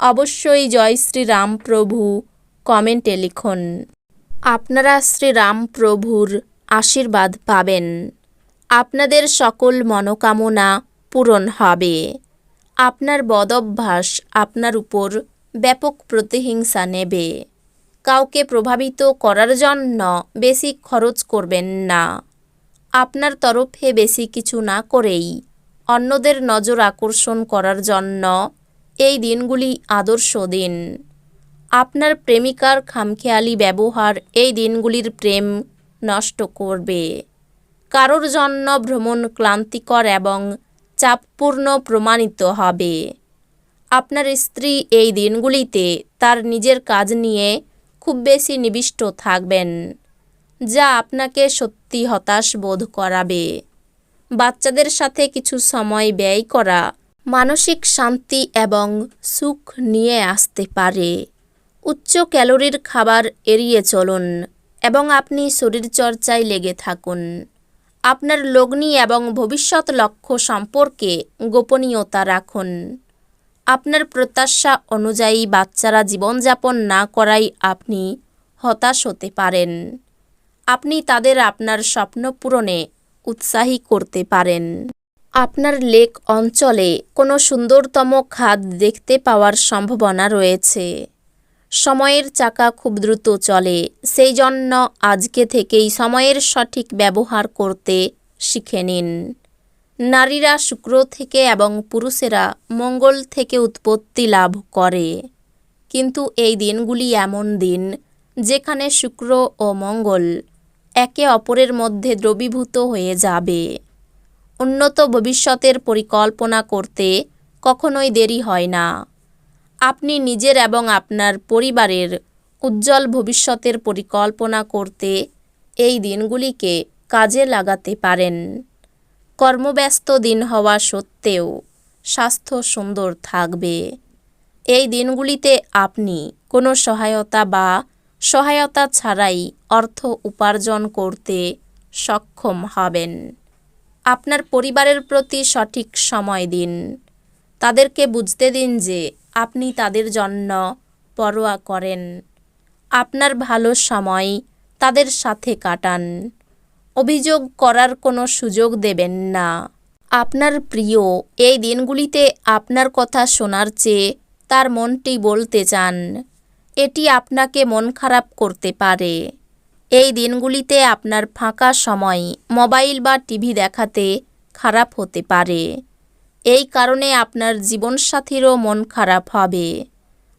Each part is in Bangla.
অবশ্যই জয় শ্রীরামপ্রভু। কমেন্টে লিখুন, আপনারা শ্রীরামপ্রভুর আশীর্বাদ পাবেন। আপনাদের সকল মনোকামনা পূরণ হবে। আপনার বদভ্যাস আপনার উপর ব্যাপক প্রতিহিংসা নেবে। কাউকে প্রভাবিত করার জন্য বেশি খরচ করবেন না। আপনার তরফে বেশি কিছু না করেই অন্যদের নজর আকর্ষণ করার জন্য এই দিনগুলি আদর্শ দিন। আপনার প্রেমিকার খামখেয়ালি ব্যবহার এই দিনগুলির প্রেম নষ্ট করবে। কারোর জন্য ভ্রমণ ক্লান্তিকর এবং চাপপূর্ণ প্রমাণিত হবে। আপনার স্ত্রী এই দিনগুলিতে তার নিজের কাজ নিয়ে খুব বেশি নিবিষ্ট থাকবেন, যা আপনাকে সত্যি হতাশ বোধ করাবে। বাচ্চাদের সাথে কিছু সময় ব্যয় করা মানসিক শান্তি এবং সুখ নিয়ে আসতে পারে। উচ্চ ক্যালোরির খাবার এড়িয়ে চলুন এবং আপনি শরীরচর্চায় লেগে থাকুন। আপনার লগ্নি এবং ভবিষ্যৎ লক্ষ্য সম্পর্কে গোপনীয়তা রাখুন। আপনার প্রত্যাশা অনুযায়ী বাচ্চারা জীবনযাপন না করাই আপনি হতাশ হতে পারেন। আপনি তাদের আপনার স্বপ্ন পূরণে উৎসাহী করতে পারেন। আপনার লেক অঞ্চলে কোনো সুন্দরতম খাদ দেখতে পাওয়ার সম্ভাবনা রয়েছে। সময়ের চাকা খুব দ্রুত চলে, সেই জন্য আজকে থেকেই সময়ের সঠিক ব্যবহার করতে শিখে নিন। নারীরা শুক্র থেকে এবং পুরুষেরা মঙ্গল থেকে উৎপত্তি লাভ করে। কিন্তু এই দিনগুলি এমন দিন যেখানে শুক্র ও মঙ্গল একে অপরের মধ্যে দ্রবীভূত হয়ে যাবে। উন্নত ভবিষ্যতের পরিকল্পনা করতে কখনোই দেরি হয় না। আপনি নিজের এবং আপনার পরিবারের উজ্জ্বল ভবিষ্যতের পরিকল্পনা করতে এই দিনগুলিকে কাজে লাগাতে পারেন। কর্মব্যস্ত দিন হওয়া সত্ত্বেও স্বাস্থ্য সুন্দর থাকবে। এই দিনগুলিতে আপনি কোনো সহায়তা বা সহায়তা ছাড়াই অর্থ উপার্জন করতে সক্ষম হবেন। আপনার পরিবারের প্রতি সঠিক সময় দিন। তাদেরকে বুঝতে দিন যে আপনি তাদের জন্য পরোয়া করেন। আপনার ভালো সময় তাদের সাথে কাটান। অভিযোগ করার কোনো সুযোগ দেবেন না। আপনার প্রিয় এই দিনগুলিতে আপনার কথা শোনার চেয়ে তার মনটি বলতে চান। এটি আপনাকে মন খারাপ করতে পারে। এই দিনগুলিতে আপনার ফাঁকা সময় মোবাইল বা টিভি দেখাতে খারাপ হতে পারে। এই কারণে আপনার জীবনসাথীরও মন খারাপ হবে।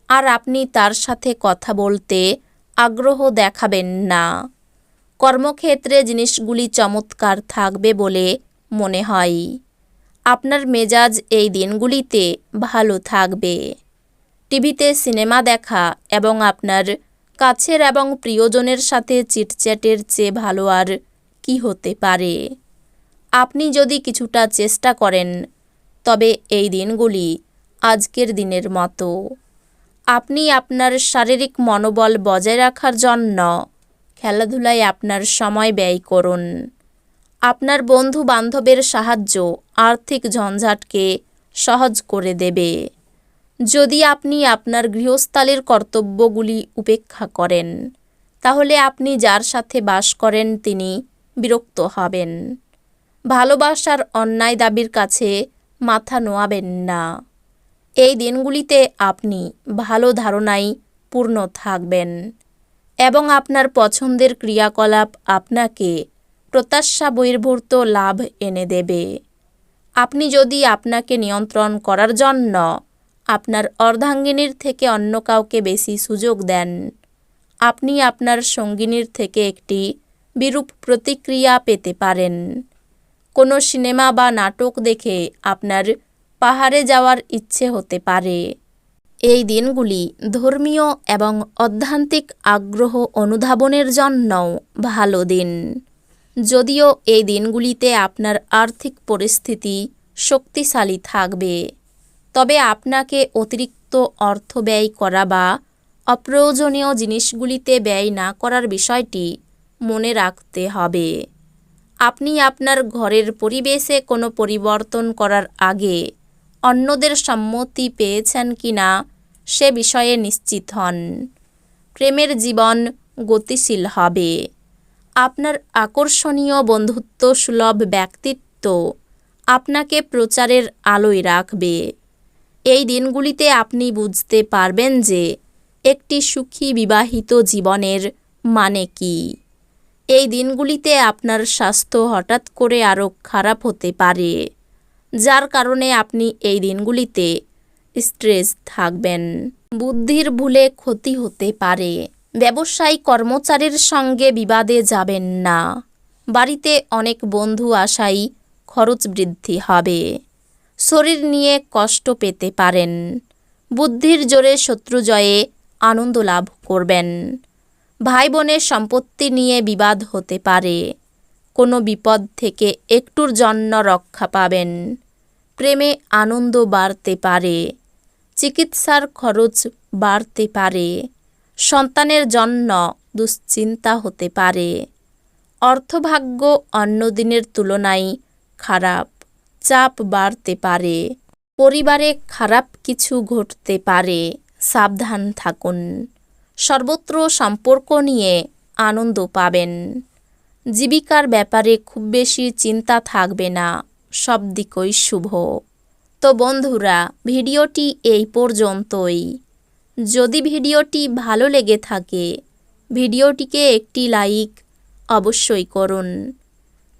আর আপনি তার সাথে কথা বলতে আগ্রহ দেখাবেন না। কর্মক্ষেত্রে জিনিসগুলি চমৎকার থাকবে বলে মনে হয়। আপনার মেজাজ এই দিনগুলিতে ভালো থাকবে। টিভিতে সিনেমা দেখা এবং আপনার কাছের এবং প্রিয়জনের সাথে চিটচ্যাটের চেয়ে ভালো আর কি হতে পারে? আপনি যদি কিছুটা চেষ্টা করেন, তবে এই দিনগুলি আজকের দিনের মতো। আপনি আপনার শারীরিক মনোবল বজায় রাখার জন্য খেলাধুলায় আপনার সময় ব্যয় করুন। আপনার বন্ধু বান্ধবের সাহায্য আর্থিক ঝঞ্ঝাটকে সহজ করে দেবে। যদি আপনি আপনার গৃহস্থালীর কর্তব্যগুলি উপেক্ষা করেন, তাহলে আপনি যার সাথে বাস করেন তিনি বিরক্ত হবেন। ভালোবাসার অন্যায় দাবির কাছে মাথা নোয়াবেন না। এই দিনগুলিতে আপনি ভালো ধারণায় পূর্ণ থাকবেন এবং আপনার পছন্দের ক্রিয়াকলাপ আপনাকে প্রত্যাশা বহির্ভূত লাভ এনে দেবে। আপনি যদি আপনাকে নিয়ন্ত্রণ করার জন্য আপনার অর্ধাঙ্গিনীর থেকে অন্য কাউকে বেশি সুযোগ দেন। আপনি আপনার সঙ্গিনীর থেকে একটি বিরূপ প্রতিক্রিয়া পেতে পারেন। কোনো সিনেমা বা নাটক দেখে আপনার পাহাড়ে যাওয়ার ইচ্ছে হতে পারে। এই দিনগুলি ধর্মীয় এবং অধ্যান্তিক আগ্রহ অনুধাবনের জন্যও ভালো দিন। যদিও এই দিনগুলিতে আপনার আর্থিক পরিস্থিতি শক্তিশালী থাকবে। তবে আপনাকে অতিরিক্ত অর্থ ব্যয় করা বা অপ্রয়োজনীয় জিনিসগুলিতে ব্যয় না করার বিষয়টি মনে রাখতে হবে। আপনি আপনার ঘরের পরিবেশে কোনো পরিবর্তন করার আগে অন্যদের সম্মতি পেয়েছেন কি না সে বিষয়ে নিশ্চিত হন। প্রেমের জীবন গতিশীল হবে। আপনার আকর্ষণীয় বন্ধুত্ব সুলভ ব্যক্তিত্ব আপনাকে প্রচারের আলোয় রাখবে। এই দিনগুলিতে আপনি বুঝতে পারবেন যে একটি সুখী বিবাহিত জীবনের মানে কী। এই দিনগুলিতে আপনার স্বাস্থ্য হঠাৎ করে আরও খারাপ হতে পারে, যার কারণে আপনি এই দিনগুলিতে স্ট্রেস থাকবেন। বুদ্ধির ভুলে ক্ষতি হতে পারে, ব্যবসায়ী কর্মচারীর সঙ্গে বিবাদে যাবেন না, বাড়িতে অনেক বন্ধু আসাই খরচ বৃদ্ধি হবে। শরীর নিয়ে কষ্ট পেতে পারেন। বুদ্ধির জোরে শত্রু জয়ে আনন্দ লাভ করবেন। ভাই বোনের সম্পত্তি নিয়ে বিবাদ হতে পারে। কোনো বিপদ থেকে একটুর জন্য রক্ষা পাবেন। প্রেমে আনন্দ বাড়তে পারে। চিকিৎসার খরচ বাড়তে পারে। সন্তানের জন্য দুশ্চিন্তা হতে পারে। অর্থভাগ্য অন্য দিনের তুলনায় খারাপ। চাপ বাড়তে পারে। পরিবারে খারাপ কিছু ঘটতে পারে। সাবধান থাকুন। সর্বত্র সম্পর্ক নিয়ে আনন্দ পাবেন। জীবিকার ব্যাপারে খুব বেশি চিন্তা থাকবে না। সব দিকই শুভ। তো বন্ধুরা, ভিডিওটি এই পর্যন্তই। যদি ভিডিওটি ভালো লেগে থাকে, ভিডিওটিকে একটি লাইক অবশ্যই করুন।